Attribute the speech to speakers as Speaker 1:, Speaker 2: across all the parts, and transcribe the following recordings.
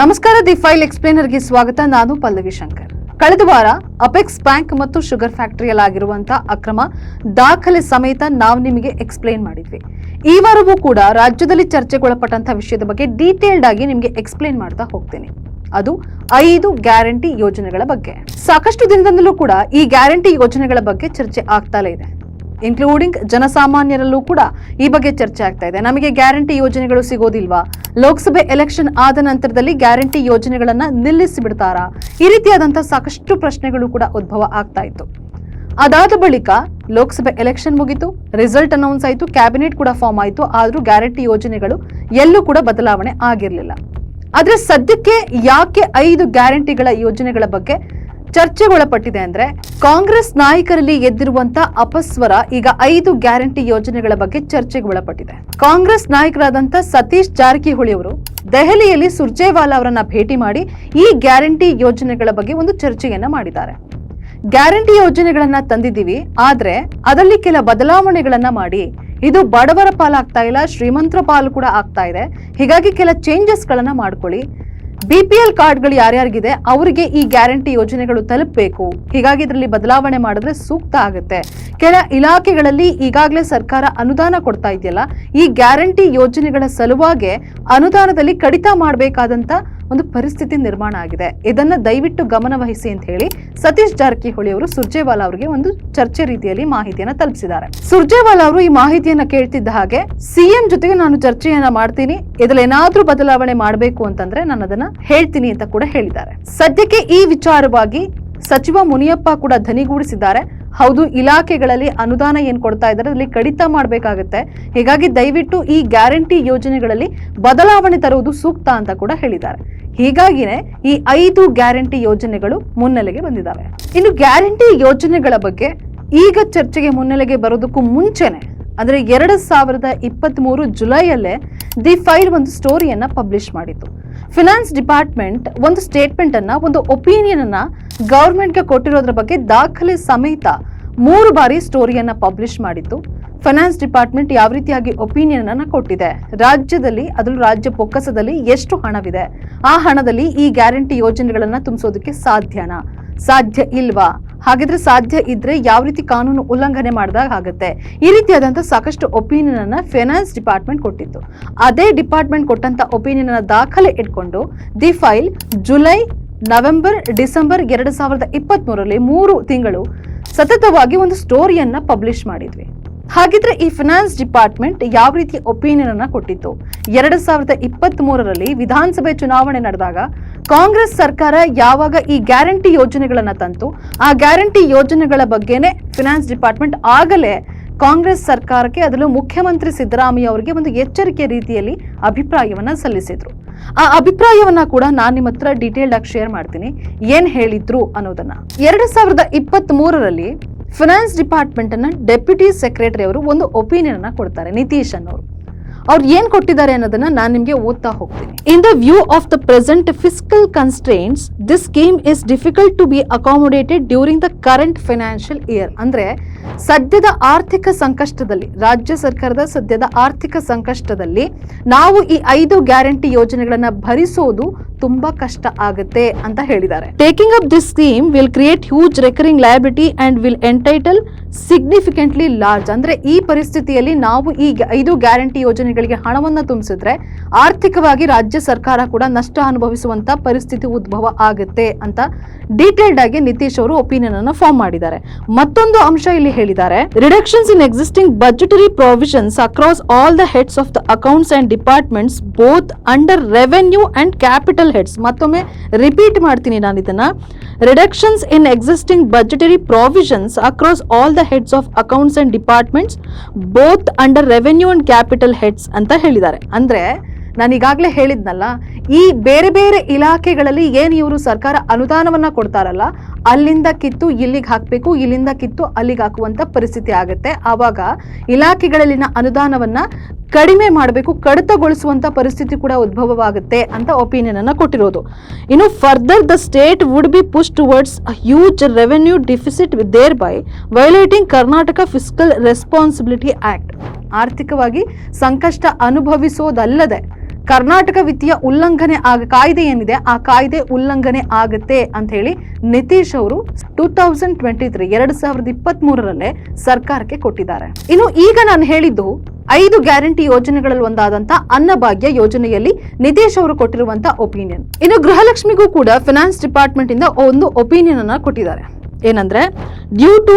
Speaker 1: ನಮಸ್ಕಾರ the file ಎಕ್ಸ್ಪ್ಲೇನರ್ಗೆ ಸ್ವಾಗತ ನಾನು ಪಲ್ಲವಿ ಶಂಕರ್ ಕಳೆದ ವಾರ ಅಪೆಕ್ಸ್ ಬ್ಯಾಂಕ್ ಮತ್ತು ಶುಗರ್ ಫ್ಯಾಕ್ಟರಿಯಲ್ಲಾಗಿರುವಂತಹ ಅಕ್ರಮ ದಾಖಲೆ ಸಮೇತ ನಾವು ನಿಮಗೆ ಎಕ್ಸ್ಪ್ಲೇನ್ ಮಾಡಿದ್ವಿ ಈ ವಾರವೂ ಕೂಡ ರಾಜ್ಯದಲ್ಲಿ ಚರ್ಚೆಗೊಳಪಟ್ಟಂತಹ ವಿಷಯದ ಬಗ್ಗೆ ಡೀಟೇಲ್ಡ್ ಆಗಿ ನಿಮಗೆ ಎಕ್ಸ್ಪ್ಲೇನ್ ಮಾಡ್ತಾ ಹೋಗ್ತೀನಿ ಅದು ಐದು ಗ್ಯಾರಂಟಿ ಯೋಜನೆಗಳ ಬಗ್ಗೆ ಸಾಕಷ್ಟು ದಿನದಿಂದಲೂ ಕೂಡ ಈ ಗ್ಯಾರಂಟಿ ಯೋಜನೆಗಳ ಬಗ್ಗೆ ಚರ್ಚೆ ಆಗ್ತಾಲೇ ಇದೆ ಇನ್ಕ್ಲೂಡಿಂಗ್ ಜನಸಾಮಾನ್ಯರಲ್ಲೂ ಕೂಡ ಈ ಬಗ್ಗೆ ಚರ್ಚೆ ಆಗ್ತಾ ಇದೆ ನಮಗೆ ಗ್ಯಾರಂಟಿ ಯೋಜನೆಗಳು ಸಿಗೋದಿಲ್ವಾ ಲೋಕಸಭೆ ಎಲೆಕ್ಷನ್ ಆದ ನಂತರದಲ್ಲಿ ಗ್ಯಾರಂಟಿ ಯೋಜನೆಗಳನ್ನ ನಿಲ್ಲಿಸಿ ಬಿಡ್ತಾರಾ ಈ ರೀತಿಯಾದಂತಹ ಸಾಕಷ್ಟು ಪ್ರಶ್ನೆಗಳು ಕೂಡ ಉದ್ಭವ ಆಗ್ತಾ ಇತ್ತು ಅದಾದ ಬಳಿಕ ಲೋಕಸಭೆ ಎಲೆಕ್ಷನ್ ಮುಗಿತು ರಿಸಲ್ಟ್ ಅನೌನ್ಸ್ ಆಯಿತು ಕ್ಯಾಬಿನೆಟ್ ಕೂಡ ಫಾರ್ಮ್ ಆಯಿತು ಆದರೂ ಗ್ಯಾರಂಟಿ ಯೋಜನೆಗಳು ಎಲ್ಲೂ ಕೂಡ ಬದಲಾವಣೆ ಆಗಿರಲಿಲ್ಲ ಆದರೆ ಸದ್ಯಕ್ಕೆ ಯಾಕೆ ಐದು ಗ್ಯಾರಂಟಿಗಳ ಯೋಜನೆಗಳ ಬಗ್ಗೆ ಚರ್ಚೆಗೊಳಪಟ್ಟಿದೆ ಅಂದ್ರೆ ಕಾಂಗ್ರೆಸ್ ನಾಯಕರಲ್ಲಿ ಎದ್ದಿರುವಂತ ಅಪಸ್ವರ ಈಗ ಐದು ಗ್ಯಾರಂಟಿ ಯೋಜನೆಗಳ ಬಗ್ಗೆ ಚರ್ಚೆಗೆ ಒಳಪಟ್ಟಿದೆ ಕಾಂಗ್ರೆಸ್ ನಾಯಕರಾದಂತ ಸತೀಶ್ ಜಾರಕಿಹೊಳಿ ಅವರು ದೆಹಲಿಯಲ್ಲಿ ಸುರ್ಜೇವಾಲಾ ಅವರನ್ನ ಭೇಟಿ ಮಾಡಿ ಈ ಗ್ಯಾರಂಟಿ ಯೋಜನೆಗಳ ಬಗ್ಗೆ ಒಂದು ಚರ್ಚೆಯನ್ನ ಮಾಡಿದ್ದಾರೆ ಗ್ಯಾರಂಟಿ ಯೋಜನೆಗಳನ್ನ ತಂದಿದ್ದೀವಿ ಆದ್ರೆ ಅದರಲ್ಲಿ ಕೆಲ ಬದಲಾವಣೆಗಳನ್ನ ಮಾಡಿ ಇದು ಬಡವರ ಪಾಲಾಗ್ತಾ ಇಲ್ಲ ಶ್ರೀಮಂತರ ಪಾಲು ಕೂಡ ಆಗ್ತಾ ಇದೆ ಹೀಗಾಗಿ ಕೆಲ ಚೇಂಜಸ್ ಗಳನ್ನ ಮಾಡ್ಕೊಳ್ಳಿ ಬಿಪಿಎಲ್ ಕಾರ್ಡ್ಗಳು ಯಾರ್ಯಾರಿಗಿದೆ ಅವರಿಗೆ ಈ ಗ್ಯಾರಂಟಿ ಯೋಜನೆಗಳು ತಲುಪಬೇಕು ಹೀಗಾಗಿ ಇದರಲ್ಲಿ ಬದಲಾವಣೆ ಮಾಡಿದ್ರೆ ಸೂಕ್ತ ಆಗುತ್ತೆ ಕೆಲ ಇಲಾಖೆಗಳಲ್ಲಿ ಈಗಾಗಲೇ ಸರ್ಕಾರ ಅನುದಾನ ಕೊಡ್ತಾ ಇದೆಯಲ್ಲ ಈ ಗ್ಯಾರಂಟಿ ಯೋಜನೆಗಳ ಸಲುವಾಗಿ ಅನುದಾನದಲ್ಲಿ ಕಡಿತ ಮಾಡಬೇಕಾದಂತ ಒಂದು ಪರಿಸ್ಥಿತಿ ನಿರ್ಮಾಣ ಆಗಿದೆ ಇದನ್ನ ದಯವಿಟ್ಟು ಗಮನವಹಿಸಿ ಅಂತ ಹೇಳಿ ಸತೀಶ್ ಜಾರಕಿಹೊಳಿ ಅವರು ಸುರ್ಜೇವಾಲಾ ಅವರಿಗೆ ಒಂದು ಚರ್ಚೆ ರೀತಿಯಲ್ಲಿ ಮಾಹಿತಿಯನ್ನ ತಲುಪಿಸಿದ್ದಾರೆ ಸುರ್ಜೇವಾಲಾ ಅವರು ಈ ಮಾಹಿತಿಯನ್ನ ಕೇಳ್ತಿದ್ದ ಹಾಗೆ ಸಿಎಂ ಜೊತೆಗೆ ನಾನು ಚರ್ಚೆಯನ್ನ ಮಾಡ್ತೀನಿ ಇದ್ರಲ್ಲಿ ಏನಾದ್ರೂ ಬದಲಾವಣೆ ಮಾಡಬೇಕು ಅಂತಂದ್ರೆ ನಾನು ಅದನ್ನ ಹೇಳ್ತೀನಿ ಅಂತ ಕೂಡ ಹೇಳಿದ್ದಾರೆ ಸದ್ಯಕ್ಕೆ ಈ ವಿಚಾರವಾಗಿ ಸಚಿವ ಮುನಿಯಪ್ಪ ಕೂಡ ಧನಿಗೂಡಿಸಿದ್ದಾರೆ ಹೌದು ಇಲಾಖೆಗಳಲ್ಲಿ ಅನುದಾನ ಏನ್ ಕೊಡ್ತಾ ಇದ್ದಾರೆ ಅದರಲ್ಲಿ ಕಡಿತ ಮಾಡಬೇಕಾಗುತ್ತೆ ಹೀಗಾಗಿ ದಯವಿಟ್ಟು ಈ ಗ್ಯಾರಂಟಿ ಯೋಜನೆಗಳಲ್ಲಿ ಬದಲಾವಣೆ ತರುವುದು ಸೂಕ್ತ ಅಂತ ಕೂಡ ಹೇಳಿದ್ದಾರೆ ಹೀಗಾಗಿನೇ ಈ ಐದು ಗ್ಯಾರಂಟಿ ಯೋಜನೆಗಳು ಮುನ್ನೆಲೆಗೆ ಬಂದಿದ್ದಾವೆ ಇನ್ನು ಗ್ಯಾರಂಟಿ ಯೋಜನೆಗಳ ಬಗ್ಗೆ ಈಗ ಚರ್ಚೆಗೆ ಮುನ್ನೆಲೆಗೆ ಬರೋದಕ್ಕೂ ಮುಂಚೆನೆ ಅಂದ್ರೆ ಎರಡು ಸಾವಿರದ ಇಪ್ಪತ್ತ್ ಮೂರು ಜುಲೈಯಲ್ಲೇ ದಿ ಫೈಲ್ ಒಂದು ಸ್ಟೋರಿಯನ್ನ ಪಬ್ಲಿಷ್ ಮಾಡಿತ್ತು ಫಿನಾನ್ಸ್ ಡಿಪಾರ್ಟ್ಮೆಂಟ್ ಒಂದು ಸ್ಟೇಟ್ಮೆಂಟ್ ಅನ್ನ ಒಂದು ಒಪಿನಿಯನ್ ಅನ್ನ ಗೌರ್ಮೆಂಟ್ಗೆ ಕೊಟ್ಟಿರೋದ್ರ ಬಗ್ಗೆ ದಾಖಲೆ ಸಮೇತ ಮೂರು ಬಾರಿ ಸ್ಟೋರಿಯನ್ನ ಪಬ್ಲಿಷ್ ಮಾಡಿತ್ತು ಫೈನಾನ್ಸ್ ಡಿಪಾರ್ಟ್ಮೆಂಟ್ ಯಾವ ರೀತಿಯಾಗಿ ಒಪಿನಿಯನ್ ಅನ್ನ ಕೊಟ್ಟಿದೆ ರಾಜ್ಯದಲ್ಲಿ ಅದರಲ್ಲೂ ರಾಜ್ಯ ಪೊಕ್ಕಸದಲ್ಲಿ ಎಷ್ಟು ಹಣವಿದೆ ಆ ಹಣದಲ್ಲಿ ಈ ಗ್ಯಾರಂಟಿ ಯೋಜನೆಗಳನ್ನ ತುಂಬಿಸೋದಕ್ಕೆ ಸಾಧ್ಯನಾ ಸಾಧ್ಯ ಇಲ್ವಾ ಹಾಗಿದ್ರೆ ಸಾಧ್ಯ ಇದ್ರೆ ಯಾವ ರೀತಿ ಕಾನೂನು ಉಲ್ಲಂಘನೆ ಮಾಡಿದಾಗ ಆಗುತ್ತೆ ಈ ರೀತಿಯಾದಂತಹ ಸಾಕಷ್ಟು ಒಪಿನಿಯನ್ ಅನ್ನ ಫೈನಾನ್ಸ್ ಡಿಪಾರ್ಟ್ಮೆಂಟ್ ಕೊಟ್ಟಿತ್ತು ಅದೇ ಡಿಪಾರ್ಟ್ಮೆಂಟ್ ಕೊಟ್ಟಂತ ಒಪಿನಿಯನ್ ಅನ್ನ ದಾಖಲೆ ಇಟ್ಕೊಂಡು The File July November December ಎರಡು ಸಾವಿರದ ಇಪ್ಪತ್ತ್ ಮೂರರಲ್ಲಿ ಮೂರು ತಿಂಗಳು ಸತತವಾಗಿ ಒಂದು ಸ್ಟೋರಿಯನ್ನ ಪಬ್ಲಿಷ್ ಮಾಡಿದ್ವಿ ಹಾಗಿದ್ರೆ ಈ ಫಿನಾನ್ಸ್ ಡಿಪಾರ್ಟ್ಮೆಂಟ್ ಯಾವ ರೀತಿ ಒಪಿನಿಯನ್ ಅನ್ನ ಕೊಟ್ಟಿತ್ತು ಎರಡ್ ಸಾವಿರದ ಇಪ್ಪತ್ತ್ ಮೂರರಲ್ಲಿ ವಿಧಾನಸಭೆ ಚುನಾವಣೆ ನಡೆದಾಗ ಕಾಂಗ್ರೆಸ್ ಸರ್ಕಾರ ಯಾವಾಗ ಈ ಗ್ಯಾರಂಟಿ ಯೋಜನೆಗಳನ್ನ ತಂತು ಆ ಗ್ಯಾರಂಟಿ ಯೋಜನೆಗಳ ಬಗ್ಗೆನೆ ಫಿನಾನ್ಸ್ ಡಿಪಾರ್ಟ್ಮೆಂಟ್ ಆಗಲೇ ಕಾಂಗ್ರೆಸ್ ಸರ್ಕಾರಕ್ಕೆ ಅದರಲ್ಲೂ ಮುಖ್ಯಮಂತ್ರಿ ಸಿದ್ದರಾಮಯ್ಯ ಅವರಿಗೆ ಒಂದು ಎಚ್ಚರಿಕೆ ರೀತಿಯಲ್ಲಿ ಅಭಿಪ್ರಾಯವನ್ನ ಸಲ್ಲಿಸಿದ್ರು ಆ ಅಭಿಪ್ರಾಯವನ್ನ ಕೂಡ ನಾನು ನಿಮ್ಮ ಹತ್ರ ಡೀಟೇಲ್ಡ್ ಆಗಿ ಶೇರ್ ಮಾಡ್ತೀನಿ ಏನ್ ಹೇಳಿದ್ರು ಅನ್ನೋದನ್ನ ಎರಡ್ ಸಾವಿರದ ಇಪ್ಪತ್ತ್ ಮೂರರಲ್ಲಿ ಫಿನಾನ್ಸ್ ಅನ್ನ ಡೆಪ್ಯೂಟಿ ಸೆಕ್ರೆಟರಿ ಅವರು ಒಂದು ಒಪಿನಿಯನ್ ಕೊಡ್ತಾರೆ ನಿತೀಶ್ ಅನ್ನೋರು ಅವ್ರು ಏನು ಕೊಟ್ಟಿದ್ದಾರೆ ಅನ್ನೋದನ್ನ ನಾನು ನಿಮಗೆ ಓದ್ತಾ ಹೋಗ್ತೀನಿ in the view of the present fiscal constraints this scheme is difficult to be accommodated during the current financial year ಅಂದರೆ ಸದ್ಯದ ಆರ್ಥಿಕ ಸಂಕಷ್ಟದಲ್ಲಿ ರಾಜ್ಯ ಸರ್ಕಾರದ ಸದ್ಯದ ಆರ್ಥಿಕ ಸಂಕಷ್ಟದಲ್ಲಿ ನಾವು ಈ ಐದು ಗ್ಯಾರಂಟಿ ಯೋಜನೆಗಳನ್ನು ಭರಿಸೋದು ತುಂಬಾ ಕಷ್ಟ ಆಗುತ್ತೆ ಅಂತ ಹೇಳಿದ್ದಾರೆ taking up this scheme will create huge recurring liability and will entail significantly large ಅಂದ್ರೆ ಈ ಪರಿಸ್ಥಿತಿಯಲ್ಲಿ ನಾವು ಈ ಐದು ಗ್ಯಾರಂಟಿ ಯೋಜನೆಗಳಿಗೆ ಹಣವನ್ನು ತುಂಬಿಸಿದ್ರೆ ಆರ್ಥಿಕವಾಗಿ ರಾಜ್ಯ ಸರ್ಕಾರ ಕೂಡ ನಷ್ಟ ಅನುಭವಿಸುವಂತ ಪರಿಸ್ಥಿತಿ ಉದ್ಭವ ಆಗುತ್ತೆ ಅಂತ ಡೀಟೇಲ್ಡ್ ಆಗಿ ನಿತೀಶ್ ಅವರು ಒಪಿನಿಯನ್ ಅನ್ನು ಫಾರ್ಮ್ ಮಾಡಿದ್ದಾರೆ ಮತ್ತೊಂದು ಅಂಶ ಇಲ್ಲಿ ಹೇಳಿದ್ದಾರೆ reductions in existing budgetary provisions across all the heads of the accounts and departments both under revenue and capital heads ಮತ್ತೊಮ್ಮೆ ರಿಪೀಟ್ ಮಾಡ್ತೀನಿ ನಾನು ಇದನ್ನ reductions in existing budgetary provisions across all the heads of accounts and departments both under revenue and capital heads ಅಂತ ಹೇಳಿದ್ದಾರೆ ಅಂದರೆ ನಾನು ಈಗಾಗಲೇ ಹೇಳಿದ್ನಲ್ಲ ಈ ಬೇರೆ ಬೇರೆ ಇಲಾಖೆಗಳಲ್ಲಿ ಏನು ಇವರು ಸರ್ಕಾರ ಅನುದಾನವನ್ನ ಕೊಡ್ತಾರಲ್ಲ ಅಲ್ಲಿಂದ ಕಿತ್ತು ಇಲ್ಲಿಗೆ ಹಾಕಬೇಕು ಇಲ್ಲಿಂದ ಕಿತ್ತು ಅಲ್ಲಿಗೆ ಹಾಕುವಂತ ಪರಿಸ್ಥಿತಿ ಆಗುತ್ತೆ ಆವಾಗ ಇಲಾಖೆಗಳಲ್ಲಿನ ಅನುದಾನವನ್ನ ಕಡಿಮೆ ಮಾಡಬೇಕು ಕಡಿತಗೊಳಿಸುವಂತ ಪರಿಸ್ಥಿತಿ ಕೂಡ ಉದ್ಭವವಾಗುತ್ತೆ ಅಂತ ಒಪಿನಿಯನ್ ಅನ್ನ ಕೊಟ್ಟಿರೋದು ಇನ್ನು further the state would be push towards huge revenue deficit there by violating Karnataka fiscal responsibility act ಆರ್ಥಿಕವಾಗಿ ಸಂಕಷ್ಟ ಅನುಭವಿಸೋದಲ್ಲದೆ ಕರ್ನಾಟಕ ವಿತ್ತೀಯ ಉಲ್ಲಂಘನೆ ಆಗ ಕಾಯ್ದೆ ಏನಿದೆ ಆ ಕಾಯ್ದೆ ಉಲ್ಲಂಘನೆ ಆಗುತ್ತೆ ಅಂತ ಹೇಳಿ ನಿತೀಶ್ ಅವರು ಟೂ ತೌಸಂಡ್ ಟ್ವೆಂಟಿ ತ್ರೀ ಎರಡ್ ಸಾವಿರದ ಇಪ್ಪತ್ತ್ ಮೂರರಲ್ಲೇ ಸರ್ಕಾರಕ್ಕೆ ಕೊಟ್ಟಿದ್ದಾರೆ ಇನ್ನು ಈಗ ನಾನು ಹೇಳಿದ್ದು ಐದು ಗ್ಯಾರಂಟಿ ಯೋಜನೆಗಳಲ್ಲಿ ಒಂದಾದಂತ ಅನ್ನಭಾಗ್ಯ ಯೋಜನೆಯಲ್ಲಿ ನಿತೀಶ್ ಅವರು ಕೊಟ್ಟಿರುವಂತ ಒಪಿನಿಯನ್ ಇನ್ನು ಗೃಹಲಕ್ಷ್ಮಿಗೂ ಕೂಡ ಫಿನಾನ್ಸ್ ಡಿಪಾರ್ಟ್ಮೆಂಟ್ ಇಂದ ಒಂದು ಒಪಿನಿಯನ್ ಅನ್ನ ಕೊಟ್ಟಿದ್ದಾರೆ ಏನಂದ್ರೆ due to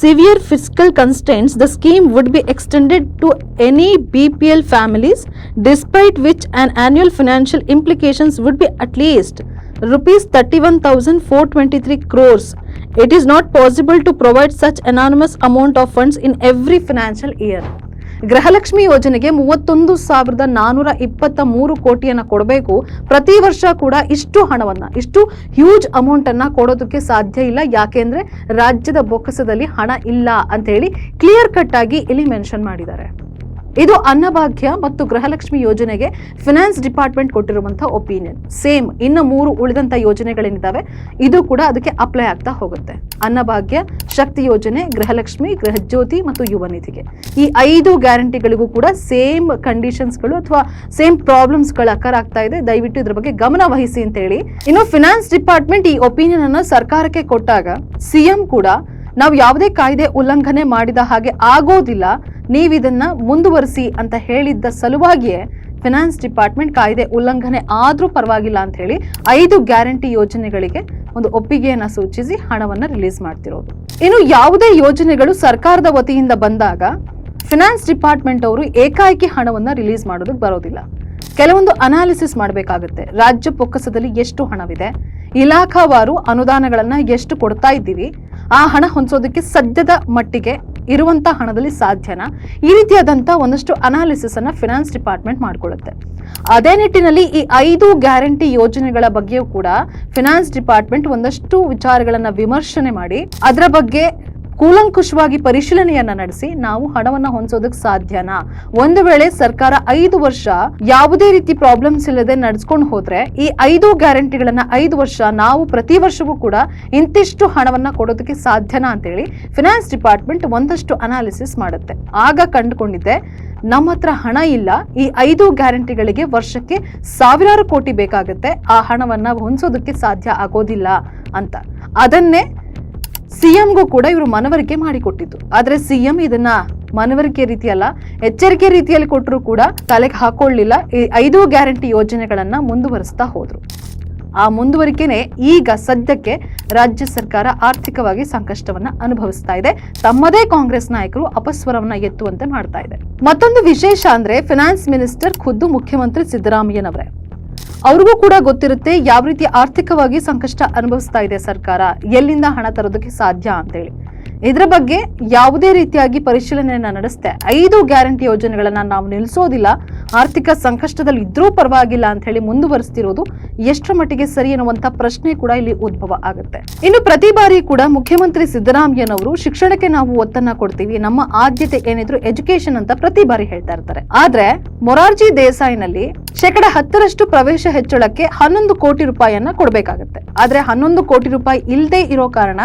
Speaker 1: severe physical constants the scheme would be extended to any B P L families despite which an annual financial implications would be at least rupees 31,423 crores. It is not possible to provide such enormous amount of funds in every financial year. Gruhalakshmi ಯೋಜನೆಗೆ ಮೂವತ್ತೊಂದು ಸಾವಿರದ ನಾನೂರ ಇಪ್ಪತ್ತ ಮೂರು ಕೋಟಿಯನ್ನ ಕೊಡಬೇಕು ಪ್ರತಿ ವರ್ಷ ಕೂಡ ಇಷ್ಟು ಹಣವನ್ನ ಇಷ್ಟು ಹ್ಯೂಜ್ ಅಮೌಂಟ್ ಅನ್ನ ಕೊಡೋದಕ್ಕೆ ಸಾಧ್ಯ ಇಲ್ಲ ಯಾಕೆಂದ್ರೆ ರಾಜ್ಯದ ಬೊಕ್ಕಸದಲ್ಲಿ ಹಣ ಇಲ್ಲ ಅಂತ ಹೇಳಿ ಕ್ಲಿಯರ್ ಕಟ್ ಆಗಿ ಇಲ್ಲಿ ಮೆನ್ಷನ್ ಮಾಡಿದ್ದಾರೆ ಇದು ಅನ್ನಭಾಗ್ಯ ಮತ್ತು ಗೃಹಲಕ್ಷ್ಮಿ ಯೋಜನೆಗೆ ಫಿನಾನ್ಸ್ ಡಿಪಾರ್ಟ್ಮೆಂಟ್ ಕೊಟ್ಟಿರುವಂತಹ ಒಪಿನಿಯನ್ ಸೇಮ್ ಇನ್ನು ಮೂರು ಉಳಿದಂತ ಯೋಜನೆಗಳೇನಿದಾವೆ ಇದು ಕೂಡ ಅದಕ್ಕೆ ಅಪ್ಲೈ ಆಗ್ತಾ ಹೋಗುತ್ತೆ ಅನ್ನಭಾಗ್ಯ ಶಕ್ತಿ ಯೋಜನೆ ಗೃಹಲಕ್ಷ್ಮಿ ಗೃಹಜ್ಯೋತಿ ಮತ್ತು ಯುವ ನಿಧಿಗೆ ಈ ಐದು ಗ್ಯಾರಂಟಿಗಳಿಗೂ ಕೂಡ ಸೇಮ್ ಗಳು ಅಥವಾ ಸೇಮ್ ಪ್ರಾಬ್ಲಮ್ಸ್ ಗಳು ಅಕ್ಕರ್ ಆಗ್ತಾ ಇದೆ ದಯವಿಟ್ಟು ಇದ್ರ ಬಗ್ಗೆ ಗಮನ ವಹಿಸಿ ಅಂತ ಹೇಳಿ ಇನ್ನು ಫಿನಾನ್ಸ್ ಡಿಪಾರ್ಟ್ಮೆಂಟ್ ಈ ಒಪಿನಿಯನ್ ಅನ್ನು ಸರ್ಕಾರಕ್ಕೆ ಕೊಟ್ಟಾಗ ಸಿಎಂ ಕೂಡ ನಾವು ಯಾವುದೇ ಕಾಯ್ದೆ ಉಲ್ಲಂಘನೆ ಮಾಡಿದ ಹಾಗೆ ಆಗೋದಿಲ್ಲ ನೀವಿದನ್ನು ಮುಂದುವರಿಸಿ ಅಂತ ಹೇಳಿದ್ದ ಸಲುವಾಗಿಯೇ ಫಿನಾನ್ಸ್ ಡಿಪಾರ್ಟ್ಮೆಂಟ್ ಕಾಯ್ದೆ ಉಲ್ಲಂಘನೆ ಆದರೂ ಪರವಾಗಿಲ್ಲ ಅಂತ ಹೇಳಿ ಐದು ಗ್ಯಾರಂಟಿ ಯೋಜನೆಗಳಿಗೆ ಒಂದು ಒಪ್ಪಿಗೆಯನ್ನು ಸೂಚಿಸಿ ಹಣವನ್ನ ರಿಲೀಸ್ ಮಾಡ್ತಿರೋದು ಇನ್ನು ಯಾವುದೇ ಯೋಜನೆಗಳು ಸರ್ಕಾರದ ವತಿಯಿಂದ ಬಂದಾಗ ಫಿನಾನ್ಸ್ ಡಿಪಾರ್ಟ್ಮೆಂಟ್ ಅವರು ಏಕಾಏಕಿ ಹಣವನ್ನ ರಿಲೀಸ್ ಮಾಡೋದಕ್ಕೆ ಬರೋದಿಲ್ಲ ಕೆಲವೊಂದು ಅನಾಲಿಸಿಸ್ ಮಾಡಬೇಕಾಗುತ್ತೆ ರಾಜ್ಯ ಪೊಕ್ಕಸದಲ್ಲಿ ಎಷ್ಟು ಹಣವಿದೆ ಇಲಾಖಾವಾರು ಅನುದಾನಗಳನ್ನ ಎಷ್ಟು ಕೊಡ್ತಾ ಇದ್ದೀವಿ ಆ ಹಣ ಹೊಂದಿಸೋದಕ್ಕೆ ಸದ್ಯದ ಮಟ್ಟಿಗೆ ಇರುವಂತ ಹಣದಲ್ಲಿ ಸಾಧ್ಯನಾ ಈ ರೀತಿಯಾದಂತಹ ಒಂದಷ್ಟು ಅನಾಲಿಸಿಸ್ ಅನ್ನ ಫಿನಾನ್ಸ್ ಡಿಪಾರ್ಟ್ಮೆಂಟ್ ಮಾಡಿಕೊಳ್ಳುತ್ತೆ ಅದೇ ನಿಟ್ಟಿನಲ್ಲಿ ಈ ಐದು ಗ್ಯಾರಂಟಿ ಯೋಜನೆಗಳ ಬಗ್ಗೆಯೂ ಕೂಡ ಫಿನಾನ್ಸ್ ಡಿಪಾರ್ಟ್ಮೆಂಟ್ ಒಂದಷ್ಟು ವಿಚಾರಗಳನ್ನ ವಿಮರ್ಶನೆ ಮಾಡಿ ಅದರ ಬಗ್ಗೆ ಕೂಲಂಕುಷವಾಗಿ ಪರಿಶೀಲನೆಯನ್ನ ನಡೆಸಿ ನಾವು ಹಣವನ್ನ ಹೊಂದೋದಕ್ಕೆ ಸಾಧ್ಯನಾ ಒಂದು ವೇಳೆ ಸರ್ಕಾರ ಐದು ವರ್ಷ ಯಾವುದೇ ರೀತಿ ಪ್ರಾಬ್ಲಮ್ಸ್ ಇಲ್ಲದೆ ನಡೆಸ್ಕೊಂಡು ಹೋದ್ರೆ ಈ ಐದು ಗ್ಯಾರಂಟಿಗಳನ್ನ ಐದು ವರ್ಷ ನಾವು ಪ್ರತಿ ವರ್ಷವೂ ಕೂಡ ಇಂತಿಷ್ಟು ಹಣವನ್ನ ಕೊಡೋದಕ್ಕೆ ಸಾಧ್ಯನಾ ಅಂತೇಳಿ ಫಿನಾನ್ಸ್ ಡಿಪಾರ್ಟ್ಮೆಂಟ್ ಒಂದಷ್ಟು ಅನಾಲಿಸಿಸ್ ಮಾಡುತ್ತೆ ಆಗ ಕಂಡುಕೊಂಡಿದ್ದೆ ನಮ್ಮ ಹತ್ರ ಹಣ ಇಲ್ಲ ಈ ಐದು ಗ್ಯಾರಂಟಿಗಳಿಗೆ ವರ್ಷಕ್ಕೆ ಸಾವಿರಾರು ಕೋಟಿ ಬೇಕಾಗುತ್ತೆ ಆ ಹಣವನ್ನ ಹೊಂದಿಸೋದಕ್ಕೆ ಸಾಧ್ಯ ಆಗೋದಿಲ್ಲ ಅಂತ ಅದನ್ನೇ ಸಿಎಂಗೂ ಕೂಡ ಇವರು ಮನವರಿಕೆ ಮಾಡಿಕೊಟ್ಟಿದ್ದು ಆದ್ರೆ ಸಿಎಂ ಇದನ್ನ ಮನವರಿಕೆ ರೀತಿಯಲ್ಲ ಎಚ್ಚರಿಕೆ ರೀತಿಯಲ್ಲಿ ಕೊಟ್ಟರು ಕೂಡ ತಲೆಗೆ ಹಾಕೊಳ್ಳಿಲ್ಲ ಈ ಐದು ಗ್ಯಾರಂಟಿ ಯೋಜನೆಗಳನ್ನ ಮುಂದುವರಿಸ್ತಾ ಹೋದ್ರು ಆ ಮುಂದುವರಿಕೆನೆ ಈಗ ಸದ್ಯಕ್ಕೆ ರಾಜ್ಯ ಸರ್ಕಾರ ಆರ್ಥಿಕವಾಗಿ ಸಂಕಷ್ಟವನ್ನ ಅನುಭವಿಸ್ತಾ ಇದೆ ತಮ್ಮದೇ ಕಾಂಗ್ರೆಸ್ ನಾಯಕರು ಅಪಸ್ವರವನ್ನ ಎತ್ತುವಂತೆ ಮಾಡ್ತಾ ಇದೆ ಮತ್ತೊಂದು ವಿಶೇಷ ಅಂದ್ರೆ ಫಿನಾನ್ಸ್ ಮಿನಿಸ್ಟರ್ ಖುದ್ದು ಮುಖ್ಯಮಂತ್ರಿ ಸಿದ್ದರಾಮಯ್ಯನವರೇ ಅವ್ರಿಗೂ ಕೂಡ ಗೊತ್ತಿರುತ್ತೆ ಯಾವ ರೀತಿ ಆರ್ಥಿಕವಾಗಿ ಸಂಕಷ್ಟ ಅನುಭವಿಸ್ತಾ ಇದೆ ಸರ್ಕಾರ ಎಲ್ಲಿಂದ ಹಣ ತರೋದಕ್ಕೆ ಸಾಧ್ಯ ಅಂತೇಳಿ ಇದರ ಬಗ್ಗೆ ಯಾವುದೇ ರೀತಿಯಾಗಿ ಪರಿಶೀಲನೆಯನ್ನ ನಡೆಸ್ತೆ ಐದು ಗ್ಯಾರಂಟಿ ಯೋಜನೆಗಳನ್ನ ನಾವು ನಿಲ್ಲಿಸೋದಿಲ್ಲ ಆರ್ಥಿಕ ಸಂಕಷ್ಟದಲ್ಲಿ ಇದ್ರೂ ಪರವಾಗಿಲ್ಲ ಅಂತ ಹೇಳಿ ಮುಂದುವರಿಸ್ತಿರೋದು ಎಷ್ಟರ ಮಟ್ಟಿಗೆ ಸರಿ ಅನ್ನುವಂತ ಪ್ರಶ್ನೆ ಕೂಡ ಇಲ್ಲಿ ಉದ್ಭವ ಆಗುತ್ತೆ ಇನ್ನು ಪ್ರತಿ ಬಾರಿ ಕೂಡ ಮುಖ್ಯಮಂತ್ರಿ ಸಿದ್ದರಾಮಯ್ಯನವರು ಶಿಕ್ಷಣಕ್ಕೆ ನಾವು ಒತ್ತನ್ನ ಕೊಡ್ತೀವಿ ನಮ್ಮ ಆದ್ಯತೆ ಏನಿದ್ರು ಎಜುಕೇಶನ್ ಅಂತ ಪ್ರತಿ ಬಾರಿ ಹೇಳ್ತಾ ಇರ್ತಾರೆ ಆದ್ರೆ ಮೊರಾರ್ಜಿ ದೇಸಾಯಿನಲ್ಲಿ ಶೇಕಡ ಹತ್ತರಷ್ಟು ಪ್ರವೇಶ ಹೆಚ್ಚಳಕ್ಕೆ ಹನ್ನೊಂದು ಕೋಟಿ ರೂಪಾಯಿಯನ್ನ ಕೊಡಬೇಕಾಗುತ್ತೆ ಆದ್ರೆ ಹನ್ನೊಂದು ಕೋಟಿ ರೂಪಾಯಿ ಇಲ್ಲದೆ ಇರೋ ಕಾರಣ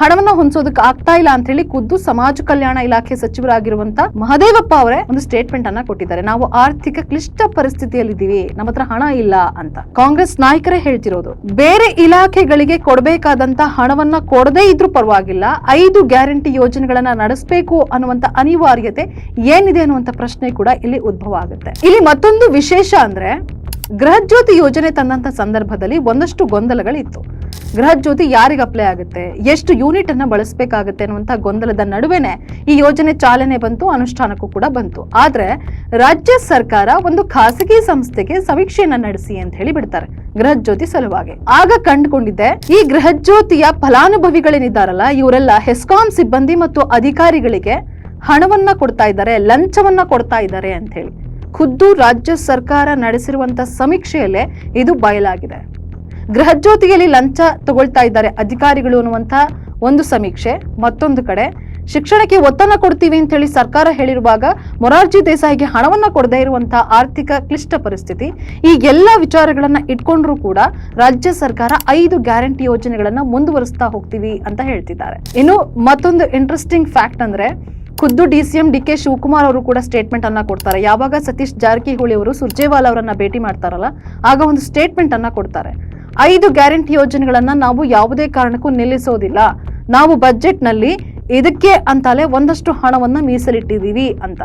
Speaker 1: ಹಣವನ್ನ ಹೊಂದಿಸೋದಕ್ಕೆ ಆಗ್ತಾ ಇಲ್ಲ ಅಂತ ಹೇಳಿ ಖುದ್ದು ಸಮಾಜ ಕಲ್ಯಾಣ ಇಲಾಖೆ ಸಚಿವರಾಗಿರುವಂತ ಮಹದೇವಪ್ಪ ಅವರೇ ಒಂದು ಸ್ಟೇಟ್ಮೆಂಟ್ ಅನ್ನ ಕೊಟ್ಟಿದ್ದಾರೆ ನಾವು ಆರ್ಥಿಕ ಕ್ಲಿಷ್ಟ ಪರಿಸ್ಥಿತಿಯಲ್ಲಿದ್ದೀವಿ ನಮ್ಮ ಹತ್ರ ಹಣ ಇಲ್ಲ ಅಂತ ಕಾಂಗ್ರೆಸ್ ನಾಯಕರೇ ಹೇಳ್ತಿರೋದು ಬೇರೆ ಇಲಾಖೆಗಳಿಗೆ ಕೊಡಬೇಕಾದಂತ ಹಣವನ್ನ ಕೊಡದೇ ಇದ್ರೂ ಪರವಾಗಿಲ್ಲ ಐದು ಗ್ಯಾರಂಟಿ ಯೋಜನೆಗಳನ್ನ ನಡೆಸಬೇಕು ಅನ್ನುವಂತ ಅನಿವಾರ್ಯತೆ ಏನಿದೆ ಅನ್ನುವಂತ ಪ್ರಶ್ನೆ ಕೂಡ ಇಲ್ಲಿ ಉದ್ಭವ ಆಗುತ್ತೆ ಇಲ್ಲಿ ಮತ್ತೊಂದು ವಿಶೇಷ ಅಂದ್ರೆ ಗೃಹಜ್ಯೋತಿ ಯೋಜನೆ ತಂದಂತ ಸಂದರ್ಭದಲ್ಲಿ ಒಂದಷ್ಟು ಗೊಂದಲಗಳಿತ್ತು ಗೃಹ ಜ್ಯೋತಿ ಯಾರಿಗೆ ಅಪ್ಲೈ ಆಗುತ್ತೆ ಎಷ್ಟು ಯೂನಿಟ್ ಅನ್ನ ಬಳಸಬೇಕಾಗುತ್ತೆ ಅನ್ನುವಂತಹ ಗೊಂದಲದ ನಡುವೆನೆ ಈ ಯೋಜನೆ ಚಾಲನೆ ಬಂತು ಅನುಷ್ಠಾನಕ್ಕೂ ಕೂಡ ಬಂತು ಆದ್ರೆ ರಾಜ್ಯ ಸರ್ಕಾರ ಒಂದು ಖಾಸಗಿ ಸಂಸ್ಥೆಗೆ ಸಮೀಕ್ಷೆಯನ್ನ ನಡೆಸಿ ಅಂತ ಹೇಳಿ ಬಿಡ್ತಾರೆ ಗೃಹ ಜ್ಯೋತಿ ಸಲುವಾಗಿ ಆಗ ಕಂಡುಕೊಂಡಿದ್ದೆ ಈ ಗೃಹ ಜ್ಯೋತಿಯ ಫಲಾನುಭವಿಗಳೇನಿದ್ದಾರಲ್ಲ ಇವರೆಲ್ಲ ಹೆಸ್ಕಾಂ ಸಿಬ್ಬಂದಿ ಮತ್ತು ಅಧಿಕಾರಿಗಳಿಗೆ ಹಣವನ್ನ ಕೊಡ್ತಾ ಇದ್ದಾರೆ ಲಂಚವನ್ನ ಕೊಡ್ತಾ ಇದ್ದಾರೆ ಅಂತ ಹೇಳಿ ಖುದ್ದು ರಾಜ್ಯ ಸರ್ಕಾರ ನಡೆಸಿರುವಂತ ಸಮೀಕ್ಷೆಯಲ್ಲೇ ಇದು ಬಯಲಾಗಿದೆ ಗೃಹಜ್ಯೋತಿಯಲ್ಲಿ ಲಂಚ ತಗೊಳ್ತಾ ಇದ್ದಾರೆ ಅಧಿಕಾರಿಗಳು ಅನ್ನುವಂತ ಒಂದು ಸಮೀಕ್ಷೆ ಮತ್ತೊಂದು ಕಡೆ ಶಿಕ್ಷಣಕ್ಕೆ ಒತ್ತನ್ನ ಕೊಡ್ತೀವಿ ಅಂತ ಹೇಳಿ ಸರ್ಕಾರ ಹೇಳಿರುವಾಗ ಮೊರಾರ್ಜಿ ದೇಸಾಯಿಗೆ ಹಣವನ್ನ ಕೊಡದೇ ಇರುವಂತಹ ಆರ್ಥಿಕ ಕ್ಲಿಷ್ಟ ಪರಿಸ್ಥಿತಿ ಈ ಎಲ್ಲ ವಿಚಾರಗಳನ್ನ ಇಟ್ಕೊಂಡ್ರೂ ಕೂಡ ರಾಜ್ಯ ಸರ್ಕಾರ ಐದು ಗ್ಯಾರಂಟಿ ಯೋಜನೆಗಳನ್ನ ಮುಂದುವರಿಸ್ತಾ ಹೋಗ್ತೀವಿ ಅಂತ ಹೇಳ್ತಿದ್ದಾರೆ ಇನ್ನು ಮತ್ತೊಂದು ಇಂಟ್ರೆಸ್ಟಿಂಗ್ ಫ್ಯಾಕ್ಟ್ ಅಂದ್ರೆ ಖುದ್ದು D C M D K Shivakumar ಅವರು ಕೂಡ ಸ್ಟೇಟ್ಮೆಂಟ್ ಅನ್ನ ಕೊಡ್ತಾರೆ ಯಾವಾಗ ಸತೀಶ್ ಜಾರಕಿಹೊಳಿ ಅವರು ಸುರ್ಜೇವಾಲಾ ಅವರನ್ನ ಭೇಟಿ ಮಾಡ್ತಾರಲ್ಲ ಆಗ ಒಂದು ಸ್ಟೇಟ್ಮೆಂಟ್ ಅನ್ನ ಕೊಡ್ತಾರೆ ಐದು ಗ್ಯಾರಂಟಿ ಯೋಜನೆಗಳನ್ನ ನಾವು ಯಾವುದೇ ಕಾರಣಕ್ಕೂ ನಿಲ್ಲಿಸೋದಿಲ್ಲ ನಾವು ಬಜೆಟ್ ನಲ್ಲಿ ಇದಕ್ಕೆ ಅಂತಲೇ ಒಂದಷ್ಟು ಹಣವನ್ನ ಮೀಸಲಿಟ್ಟಿದ್ದೀವಿ ಅಂತ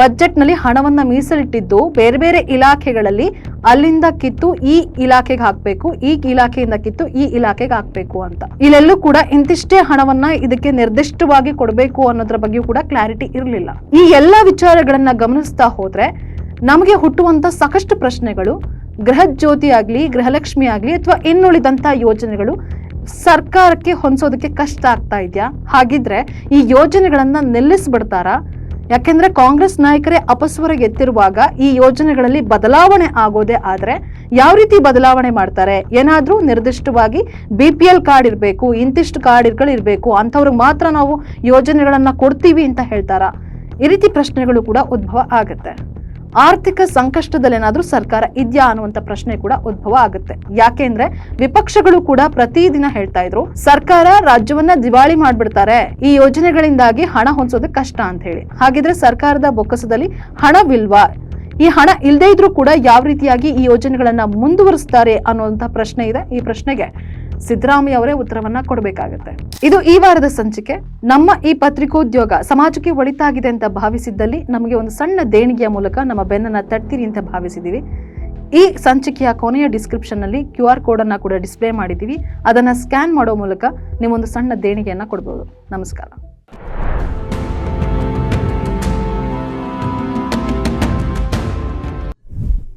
Speaker 1: ಬಜೆಟ್ ನಲ್ಲಿ ಹಣವನ್ನ ಮೀಸಲಿಟ್ಟಿದ್ದು ಬೇರೆ ಬೇರೆ ಇಲಾಖೆಗಳಲ್ಲಿ ಅಲ್ಲಿಂದ ಕಿತ್ತು ಈ ಇಲಾಖೆಗೆ ಹಾಕ್ಬೇಕು ಈ ಇಲಾಖೆಯಿಂದ ಕಿತ್ತು ಈ ಇಲಾಖೆಗೆ ಹಾಕ್ಬೇಕು ಅಂತ ಇಲ್ಲೆಲ್ಲೂ ಕೂಡ ಇಂತಿಷ್ಟೇ ಹಣವನ್ನ ಇದಕ್ಕೆ ನಿರ್ದಿಷ್ಟವಾಗಿ ಕೊಡಬೇಕು ಅನ್ನೋದ್ರ ಬಗ್ಗೆ ಕೂಡ ಕ್ಲಾರಿಟಿ ಇರಲಿಲ್ಲ ಈ ಎಲ್ಲಾ ವಿಚಾರಗಳನ್ನ ಗಮನಿಸ್ತಾ ಹೋದ್ರೆ ನಮಗೆ ಹುಟ್ಟುವಂತ ಸಾಕಷ್ಟು ಪ್ರಶ್ನೆಗಳು ಗೃಹಜ್ಯೋತಿ ಆಗಲಿ ಗೃಹಲಕ್ಷ್ಮಿ ಆಗಲಿ ಅಥವಾ ಇನ್ನುಳಿದಂಥ ಯೋಜನೆಗಳು ಸರ್ಕಾರಕ್ಕೆ ಹೊಂದಿಸೋದಕ್ಕೆ ಕಷ್ಟ ಆಗ್ತಾ ಇದೆಯಾ ಹಾಗಿದ್ರೆ ಈ ಯೋಜನೆಗಳನ್ನ ನಿಲ್ಲಿಸ್ಬಿಡ್ತಾರಾ ಯಾಕೆಂದ್ರೆ ಕಾಂಗ್ರೆಸ್ ನಾಯಕರೇ ಅಪಸ್ವರ ಎತ್ತಿರುವಾಗ ಈ ಯೋಜನೆಗಳಲ್ಲಿ ಬದಲಾವಣೆ ಆಗೋದೇ ಆದ್ರೆ ಯಾವ ರೀತಿ ಬದಲಾವಣೆ ಮಾಡ್ತಾರೆ ಏನಾದ್ರೂ ನಿರ್ದಿಷ್ಟವಾಗಿ ಬಿ ಪಿ ಎಲ್ ಕಾರ್ಡ್ ಇರಬೇಕು ಇಂತಿಷ್ಟು ಕಾರ್ಡ್ ಇರಬೇಕು ಅಂಥವ್ರಿಗೆ ಮಾತ್ರ ನಾವು ಯೋಜನೆಗಳನ್ನ ಕೊಡ್ತೀವಿ ಅಂತ ಹೇಳ್ತಾರಾ ಈ ರೀತಿ ಪ್ರಶ್ನೆಗಳು ಕೂಡ ಉದ್ಭವ ಆಗುತ್ತೆ ಆರ್ಥಿಕ ಸಂಕಷ್ಟದಲ್ಲೇನಾದ್ರೂ ಸರ್ಕಾರ ಇದ್ಯಾ ಅನ್ನುವಂತ ಪ್ರಶ್ನೆ ಕೂಡ ಉದ್ಭವ ಆಗುತ್ತೆ ಯಾಕೆಂದ್ರೆ ವಿಪಕ್ಷಗಳು ಕೂಡ ಪ್ರತಿದಿನ ಹೇಳ್ತಾ ಇದ್ರು ಸರ್ಕಾರ ರಾಜ್ಯವನ್ನ ದಿವಾಳಿ ಮಾಡ್ಬಿಡ್ತಾರೆ ಈ ಯೋಜನೆಗಳಿಂದಾಗಿ ಹಣ ಹೊಂದಿಸೋದಕ್ಕೆ ಕಷ್ಟ ಅಂತ ಹೇಳಿ ಹಾಗಿದ್ರೆ ಸರ್ಕಾರದ ಬೊಕ್ಕಸದಲ್ಲಿ ಹಣವಿಲ್ವಾ ಈ ಹಣ ಇಲ್ಲದೇ ಇದ್ರೂ ಕೂಡ ಯಾವ ರೀತಿಯಾಗಿ ಈ ಯೋಜನೆಗಳನ್ನ ಮುಂದುವರಿಸ್ತಾರೆ ಅನ್ನುವಂತ ಪ್ರಶ್ನೆ ಇದೆ ಈ ಪ್ರಶ್ನೆಗೆ ಸಿದ್ದರಾಮಯ್ಯ ಅವರೇ ಉತ್ತರವನ್ನ ಕೊಡಬೇಕಾಗತ್ತೆ ಇದು ಈ ವಾರದ ಸಂಚಿಕೆ ನಮ್ಮ ಈ ಪತ್ರಿಕೋದ್ಯೋಗ ಸಮಾಜಕ್ಕೆ ಒಳಿತಾಗಿದೆ ಅಂತ ಭಾವಿಸಿದ್ದಲ್ಲಿ ನಮಗೆ ಒಂದು ಸಣ್ಣ ದೇಣಿಗೆಯ ಮೂಲಕ ನಮ್ಮ ಬೆನ್ನನ್ನ ತಟ್ತೀರಿ ಅಂತ ಭಾವಿಸಿದ್ದೀವಿ ಈ ಸಂಚಿಕೆಯ ಕೊನೆಯ ಡಿಸ್ಕ್ರಿಪ್ಷನ್ ಡಿಸ್ಕ್ರಿಪ್ಷನ್ನಲ್ಲಿ ಕ್ಯೂ ಆರ್ ಅನ್ನ ಕೂಡ ಡಿಸ್ಪ್ಲೇ ಮಾಡಿದ್ದೀವಿ ಅದನ್ನ ಸ್ಕ್ಯಾನ್ ಮಾಡೋ ಮೂಲಕ ನೀವೊಂದು ಸಣ್ಣ ದೇಣಿಗೆಯನ್ನು ಕೊಡ್ಬೋದು ನಮಸ್ಕಾರ